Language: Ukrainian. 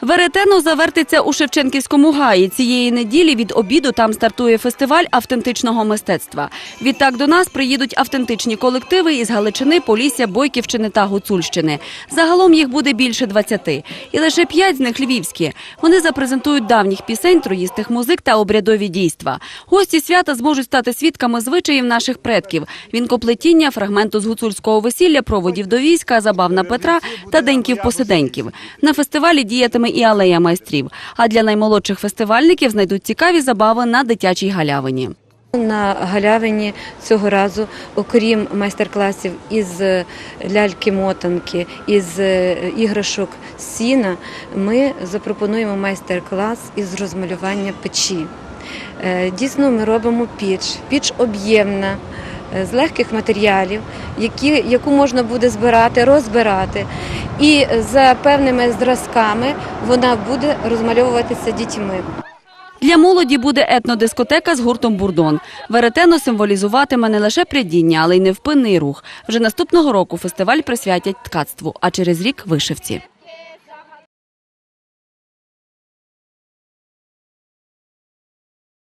Веретено завертиться у Шевченківському гаї. Цієї неділі від обіду там стартує фестиваль автентичного мистецтва. Відтак до нас приїдуть автентичні колективи із Галичини, Полісся, Бойківщини та Гуцульщини. Загалом їх буде більше 20. І лише п'ять з них львівські. Вони запрезентують давніх пісень, троїстих музик та обрядові дійства. Гості свята зможуть стати свідками звичаїв наших предків: вінкоплетіння, фрагменту з гуцульського весілля, проводів до війська, забав на Петра та деньків-посиденьків. На фестивалі діятиме і алея майстрів. А для наймолодших фестивальників знайдуть цікаві забави на дитячій галявині. На галявині цього разу, окрім майстер-класів із е, ляльки-мотанки, із е, іграшок сіна, ми запропонуємо майстер-клас із розмалювання печі. Е, Дійсно, ми робимо піч. Піч об'ємна. З легких матеріалів, які, яку можна буде збирати, розбирати, і за певними зразками вона буде розмальовуватися дітьми. Для молоді буде етнодискотека з гуртом Бурдон. Веретено символізуватиме не лише прядіння, але й невпинний рух. Вже наступного року фестиваль присвятять ткацтву, а через рік вишивці.